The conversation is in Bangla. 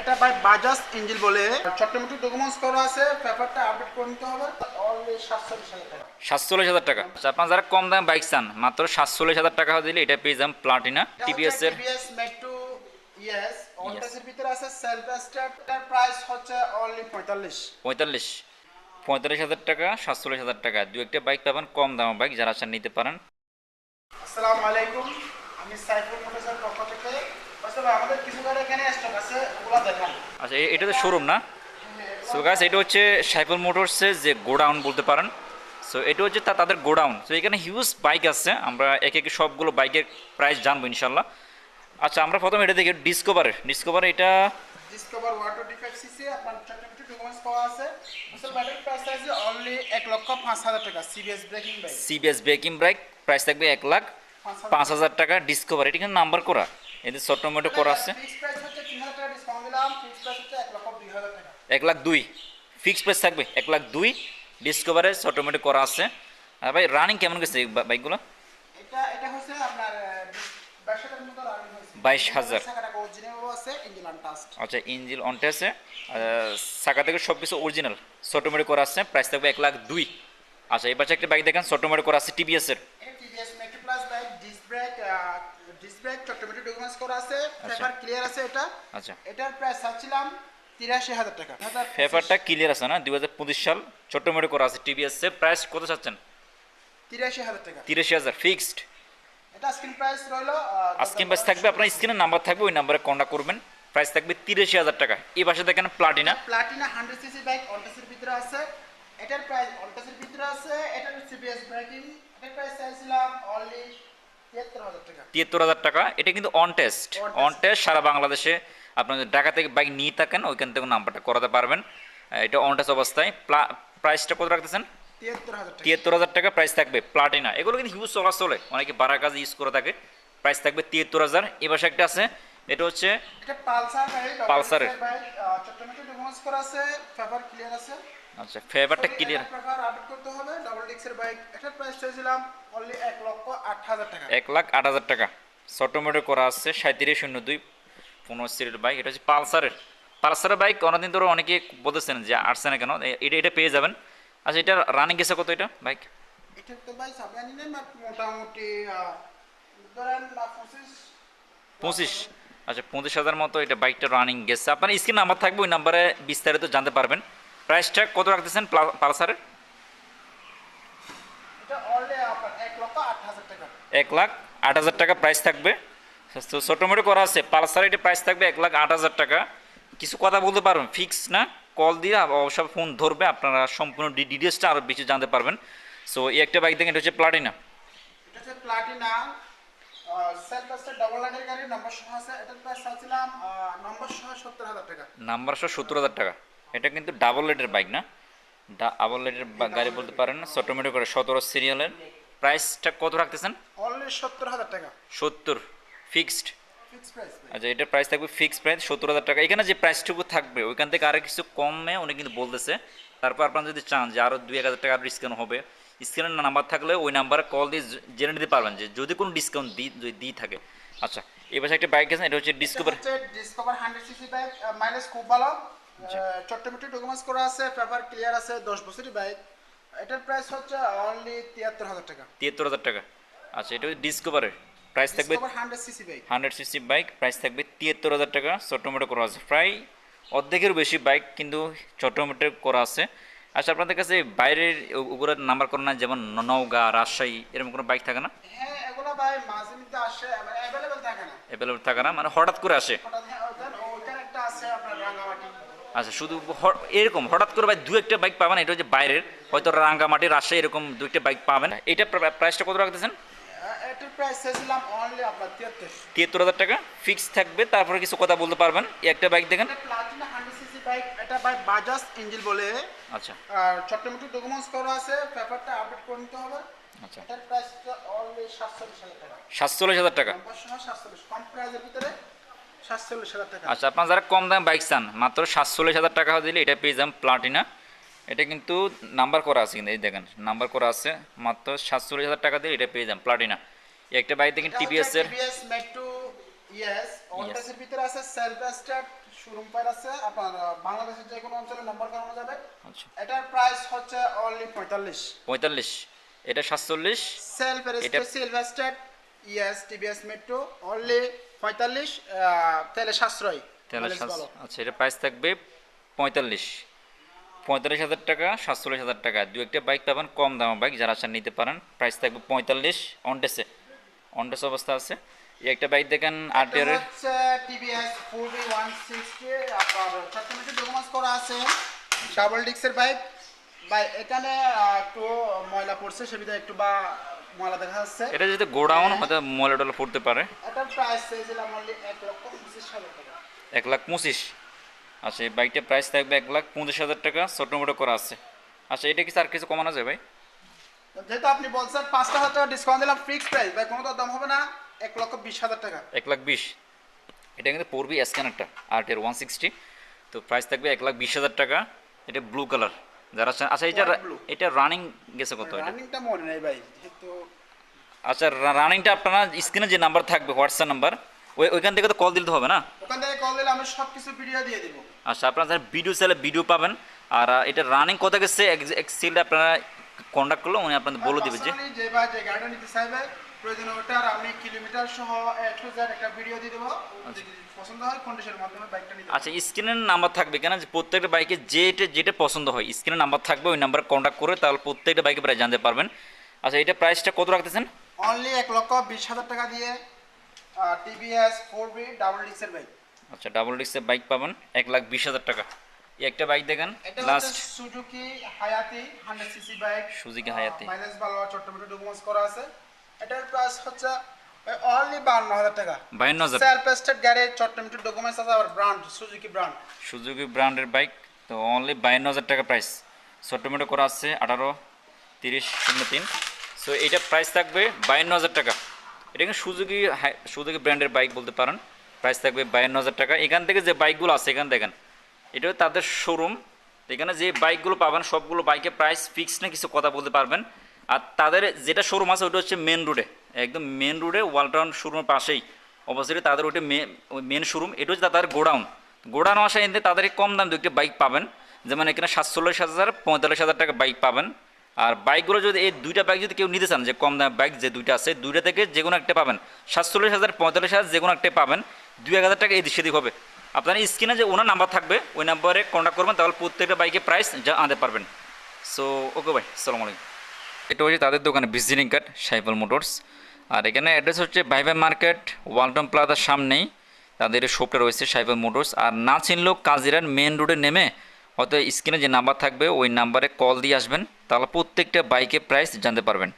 এটা বাই বাজাজ ইঞ্জিন বলে। ছোট্ট ডকুমেন্টস করা আছে পেপারটা আপডেট করে নিতে হবে। সাতচল্লিশ হাজার টাকা। আচ্ছা আপনার যারা কম দামে বাইক চান মাত্র সাতচল্লিশ হাজার টাকা দিলে এটা পেয়ে প্লাটিনা টিভিএস এর। ইয়েস অনটেসের ভিতরে আছে সেলফ স্টার্ট প্রাইস হচ্ছে অনলি পঁয়তাল্লিশ। হাজার টাকা সাতচল্লিশ হাজার টাকা। দু একটা বাইক পাবেন কম বাইক যারা চান নিতে পারেন। আসসালামু আলাইকুম আমি সাইফুল আমাদের কিছু গাড়ি এখানে স্টক আছে ওগুলো দেখান। আচ্ছা এটা তো শোরুম না? সো গাছ এটা হচ্ছে সাইফুল মোটরসের যে গোডাউন বলতে পারেন। সো এটা হচ্ছে তা তাদের গোডাউন। সো এখানে হিউজ বাইক আছে আমরা একে একে সবগুলো বাইকের প্রাইস জানব ইনশাল্লাহ। আচ্ছা আমরা প্রথমে এটা দেখি ডিসকভারের ডিসকভার এটা ডিসকভার ডিফেক্ট সিসি আপনার ছোট্ট ডকুমেন্টস পাওয়া আছে। আসলে ব্যাটারি প্রাইস আছে অনলি এক লক্ষ পাঁচ হাজার টাকা CBS braking bike CBS braking brake price থাকবে এক লাখ পাঁচ হাজার টাকা ডিসকভার এটা কিন্তু নাম্বার করা। এদের ছোট্ট মোটো করা আছে। এক লাখ দুই। ফিক্স প্রাইস থাকবে এক লাখ দুই। ডিসকভারের ছোট্ট মোটো করা আছে। আর ভাই রানিং কেমন গেছে বাইকগুলো বাইশ হাজার মতো রানিং হয়েছে। 22,000 টাকা অরিজিনাল আছে ইঞ্জিন আনটাস্ট আচ্ছা ইঞ্জিল অনটে আছে সাকা থেকে সব কিছু অরিজিনাল ছোটোমেটো করা আছে প্রাইস থাকবে এক লাখ দুই। আচ্ছা এই পাশে একটা বাইক দেখেন ছোটোমেটো করা আছে টিভিএসের টিভিএস ডকুমেন্টস করা আছে পেপার ক্লিয়ার আছে এটা। আচ্ছা। এটার প্রাইস চাচ্ছিলাম তিরাশি হাজার টাকা। পেপারটা ক্লিয়ার আছে না? দুই হাজার পঁচিশ সাল ছোটোমেটো করা আছে টিভিএসের প্রাইস কত চাচ্ছেন? তিরাশি হাজার টাকা। তিরাশি হাজার ফিক্সড এটা স্ক্রিন প্রাইস রইল আজকের প্রাইস থাকবে আপনার স্ক্রিনের নাম্বার থাকবে ওই নাম্বারে কন্ট্যাক্ট করবেন। প্রাইস থাকবে তিরাশি হাজার টাকা। এই পাশে দেখেন Platina Platina hundred CC bike অনটেসের ভিতরে আছে। এটার প্রাইস অল্টাসের ভিতরে আছে। এটার সিবিএস ব্রেকিং এটার প্রাইস চাইছিলাম অনলি তিয়াত্তর হাজার টাকা। এটা কিন্তু অন টেস্ট অন টেস্ট সারা বাংলাদেশে আপনার ঢাকা থেকে বাইক নিয়ে থাকেন ওইখান থেকে নাম্বারটা করাতে পারবেন। এটা অন টেস্ট অবস্থায়। প্রাইসটা কত রাখতেছেন? তিয়াত্তর হাজার টাকা। প্রাইস থাকবে প্লাটিনা এগুলো কিন্তু হিউজ চলা চলে অনেকে বাড়ার কাজে ইউজ করে থাকে। প্রাইস থাকবে তিয়াত্তর হাজার। এ পাশে একটা আছে। এটা হচ্ছে পালসার পালসারের। আচ্ছা ফেভারটা ক্লিয়ার আপডেট করতে হবে ডাবল ডিক্সের বাইক এটার প্রাইস চাইছিলাম অনলি এক লক্ষ আট হাজার টাকা। এক লাখ আট হাজার টাকা। অটোমেটিক করা আছে সাঁত্রিশ শূন্য দুই পনেরো সিরিয়াল বাইক এটা হচ্ছে পালসারের। পালসারের বাইক অনেকদিন ধরে অনেকে বলতেছেন যে আসছে না কেন এটা এটা পেয়ে যাবেন। আচ্ছা এটা রানিং গেছে কত এটা বাইক এটা তো ভাই সাবানি নেই বাট মোটামুটি ধরেন আচ্ছা পঁচিশ হাজার মতো এটা বাইকটা রানিং গেছে। আপনার স্ক্রিন নাম্বার থাকবে ওই নাম্বারে বিস্তারিত জানতে পারবেন। প্রাইসটা কত রাখতেছেন প্লা- পালসারের এটা অনলি আপনার এক লাখ আট হাজার টাকা প্রাইস থাকবে। তো ছোটোমোটো করা আছে পালসার এটা প্রাইস থাকবে এক লাখ আট হাজার টাকা। কিছু কথা বলতে পারবেন ফিক্স না? কল দিয়ে অবশ্যই ফোন ধরবে আপনারা সম্পূর্ণ ডিটেলসটা আরও বেশি জানতে পারবেন। সো এই একটা বাইক দেখেন এটা হচ্ছে প্লাটিনা এটা হচ্ছে প্লাটিনা প্রাইস নম্বর সহ সত্তর হাজার টাকা। এটা কিন্তু ডাবল লাইটের বাইক না? ডাবল লাইটের গাড়ি বলতে পারেন ছোটোমেটো করে সতেরো সিরিয়ালের প্রাইসটা কত রাখতেছেন? অনলি সত্তর হাজার টাকা। সত্তর ফিক্সড আচ্ছা এটার প্রাইস থাকবে ফিক্সড প্রাইস সত্তর হাজার টাকা। এখানে যে প্রাইসটুকু থাকবে ওইখান থেকে আরও কিছু কমে উনি কিন্তু বলতেছে। তারপর আপনারা যদি চান যে আরও দুই এক হাজার টাকা ডিসকাউন্ট হবে স্ক্রিনের নাম্বার থাকলে ওই নাম্বারে কল দিয়ে জেনে নিতে পারবেন যে যদি কোনো ডিসকাউন্ট দিই যদি দিয়ে থাকে। আচ্ছা এবার একটা বাইক আছে এটা হচ্ছে Discover Discover hundred CC bike mileage খুব ভালো। ছোট্ট মোটো ডকুমেন্টস করা আছে পেপার ক্লিয়ার আছে দশ বছরই বাইক এটার প্রাইস হচ্ছে অনলি তিয়াত্তর হাজার টাকা। তিয়াত্তর হাজার টাকা। আচ্ছা এটা ডিসকভারের প্রাইস থাকবে hundred CC bike hundred CC bike price থাকবে তিয়াত্তর হাজার টাকা। ছোটোমেটো করা আছে। প্রায় অর্ধেকের বেশি বাইক কিন্তু ছোটোমেটো করা আছে। আচ্ছা আপনাদের কাছে বাইরের উপরে নাম্বার করা না যেমন নওগাঁ রাজশাহী এরকম কোনো বাইক থাকে না? হ্যাঁ এগুলো ভাই মাঝে মধ্যে আসে অ্যাভেলেবেল থাকে না। অ্যাভেলেবল থাকে না? মানে হঠাৎ করে আসে। হঠাৎ হ্যাঁ ওইখান ওইখানে একটা আছে আপনার রাঙ্গামাটি আচ্ছা শুধু এরকম হঠাৎ করে ভাই দু একটা বাইক পাবেন এটা হচ্ছে বাইরের হয়তো রাঙ্গামাটি রাজশাহী এরকম দু একটা বাইক পাবেন। এটা প্রাইসটা কত রাখতেছেন? এটার প্রাইস চাইছিলাম অনলি আপনার তিয়াত্তর। তিয়াত্তর হাজার টাকা ফিক্স থাকবে তারপরে কিছু কথা বলতে পারবেন। এই একটা বাইক দেখেন। প্লাটিনা হান্ড্রেড সিসি বাইক এটা ভাই বাজাজ বলে। আচ্ছা। আর ডকুমেন্টস করা আছে পেপারটা আপডেট করে নিতে হবে। আচ্ছা। এটার অনলি সাতচল্লিশ হাজার টাকা। সাতচল্লিশ হাজার টাকা। নম্বর সহ সাতচল্লিশ। কম প্রাইসের ভিতরে সাতচল্লিশ হাজার টাকা আচ্ছা আপনার যারা কম দামে বাইক চান মাত্র সাতচল্লিশ হাজার টাকা দিলে এটা পেয়ে যাবেন প্লাটিনা এটা কিন্তু নাম্বার করা আছে কিন্তু এই দেখেন নাম্বার করা আছে মাত্র সাতচল্লিশ হাজার টাকা দিলে এটা পেয়ে যাবেন প্লাটিনা একটা বাইক দেখেন টিভিএস এর। ইয়েস ভিতরে আছে শোরুম আছে আপনার বাংলাদেশের যে কোনো অঞ্চলে নাম্বার করানো যাবে। আচ্ছা। এটার প্রাইস হচ্ছে অনলি এটা সাতচল্লিশ। সেলফ এটা- start yes TVS Metro only পঁয়তাল্লিশ তেলে সাশ্রয়। ভালো। আচ্ছা এটা প্রাইস থাকবে পঁয়তাল্লিশ। পঁয়তাল্লিশ হাজার টাকা সাতচল্লিশ হাজার টাকা। দু একটা বাইক পাবেন কম দামে বাইক যারা আছেন নিতে পারেন। প্রাইস থাকবে পঁয়তাল্লিশ অনটেসে অনটেস অবস্থা আছে। এই একটা বাইক দেখেন আট হচ্ছে TVS four B one sixty আপনার চট্টগ্রামে ডকুমেন্টস করা আছে। ডাবল ডিক্সের বাইক বাই এখানে একটু ময়লা পড়ছে সেবিধা একটু বা ময়লা দেখা যাচ্ছে। এটা যদি গোডাউন হয়তো মলে টলে পড়তে পারে। এটার প্রাইস চেয়েছিলাম অনলি এক লক্ষ পঁচিশ হাজার টাকা। এক লাখ পঁচিশ। আচ্ছা এই বাইকটার প্রাইস থাকবে এক লাখ পঁচিশ হাজার টাকা ছোটো মোটো করা আছে। আচ্ছা এটা কি স্যার কিছু কমানো যায় ভাই? যেহেতু আপনি বলছেন পাঁচটা হাজার টাকা ডিসকাউন্ট দিলাম ফিক্স প্রাইস ভাই কোনো তো দাম হবে না। এক লক্ষ বিশ হাজার টাকা। এক লাখ বিশ। এটা কিন্তু পড়বি স্ক্যানারটা আর এর ওয়ান সিক্সটি তো প্রাইস থাকবে এক লাখ বিশ হাজার টাকা। এটা ব্লু কালার যারা আচ্ছা এটা এটা রানিং গেছে কত রানিংটা মনে নাই ভাই আচ্ছা রানিংটা আপনারা স্ক্রিনে যে নাম্বার থাকবে হোয়াটসঅ্যাপ নাম্বার ওই ওইখান থেকে তো কল দিতে হবে না? ওখান থেকে কল দিলে আমি সব কিছু ভিডিও দিয়ে দিব। আচ্ছা আপনারা ভিডিও চাইলে ভিডিও পাবেন। আর এটা রানিং কত গেছে? এক্সিলটা আপনারা কন্ট্যাক্ট করলে উনি আপনাদের বলে দেবে যে যে ভাই যে গাড়িটা নিতে চাইবে প্রয়োজন ওটার আমি কিলোমিটার সহ এ টু একটা ভিডিও দিয়ে দেবো। পছন্দ হয় কন্ডিশনের মাধ্যমে বাইকটা নিতে আচ্ছা স্ক্রিনের নাম্বার থাকবে কেন? যে প্রত্যেকটা বাইকে যেটা যেটা পছন্দ হয় স্ক্রিনের নাম্বার থাকবে ওই নাম্বারে কন্ট্যাক্ট করে তাহলে প্রত্যেকটা বাইকে প্রায় জানতে পারবেন। আচ্ছা এটা প্রাইসটা কত রাখতেছেন? অনলি এক লক্ষ বিশ হাজার টাকা দিয়ে টিভিএস ফোর বি ডাবল ডিক্সের বাইক আচ্ছা ডাবল ডিস্কের বাইক পাবেন এক লাখ বিশ হাজার টাকা। একটা বাইক দেখেন এটা last Suzuki Hayate hundred CC bike Suzuki Hayate mileage ভালো চট্টগ্রামে ডকুমেন্টস করা আছে। এটার প্রাইস হচ্ছে অনলি বান্ন হাজার টাকা। বায়ান্ন হাজার। সেলফ স্টেট গাড়ি চট্টগ্রামে ডকুমেন্টস আছে আবার ব্র্যান্ড সুজুকি ব্র্যান্ড সুজুকি ব্র্যান্ডের বাইক তো অনলি বায়ান্ন হাজার টাকা প্রাইস ছোট্টমেটো করা আছে আঠারো তিরিশ শূন্য তিন। সো এইটা প্রাইস থাকবে বায়ান্ন হাজার টাকা। এটা কিন্তু সুজুকি সুজুকি ব্র্যান্ডের বাইক বলতে পারেন। প্রাইস থাকবে বায়ান্ন হাজার টাকা। এখান থেকে যে বাইকগুলো আছে এখানে দেখেন। এটা তাদের শোরুম এখানে যে বাইকগুলো পাবেন, সবগুলো বাইকের প্রাইস ফিক্স না কিছু কথা বলতে পারবেন। আর তাদের যেটা শোরুম আছে, ওটা হচ্ছে মেন রোডে একদম মেন রোডে ওয়ালটাউন শোরুমের পাশেই। অবশ্যই তাদের ওটা মেন শোরুম এটা হচ্ছে তাদের গোডাউন। গোডাউন আসা এতে তাদের কম দাম দু একটা বাইক পাবেন। যেমন এখানে সাতচল্লিশ হাজার, পঁয়তাল্লিশ হাজার টাকা বাইক পাবেন। আর বাইকগুলো যদি, এই দুইটা বাইক যদি কেউ নিতে চান, যে কম দামের বাইক যে দুইটা আছে, দুইটা থেকে যে কোনো একটা পাবেন। সাতচল্লিশ হাজার, পঁয়তাল্লিশ হাজার যে কোনো একটা পাবেন। দুই হাজার টাকা এদিক সেদিক হবে। আপনার স্ক্রিনে যে ওনার নাম্বার থাকবে, ওই নাম্বারে কন্ট্যাক্ট করবেন, তাহলে প্রত্যেকটা বাইকের প্রাইস যা আনতে পারবেন। সো ওকে ভাই সালাম আলাইকুম। এটা হচ্ছে তাদের দোকানে ভিজিটিং কার্ড সাইফল মোটরস আর এখানে অ্যাড্রেস হচ্ছে ভাইভাই মার্কেট ওয়ালটন প্লাজার সামনেই। তাদের শপটা রয়েছে সাইফল মোটরস আর না চিনলেও কাজিরার মেন রোডে নেমে হয়তো স্ক্রিনে যে নাম্বার থাকবে, ওই নাম্বারে কল দিয়ে আসবেন। তাহলে প্রত্যেকটা বাইকের প্রাইস জানতে পারবেন।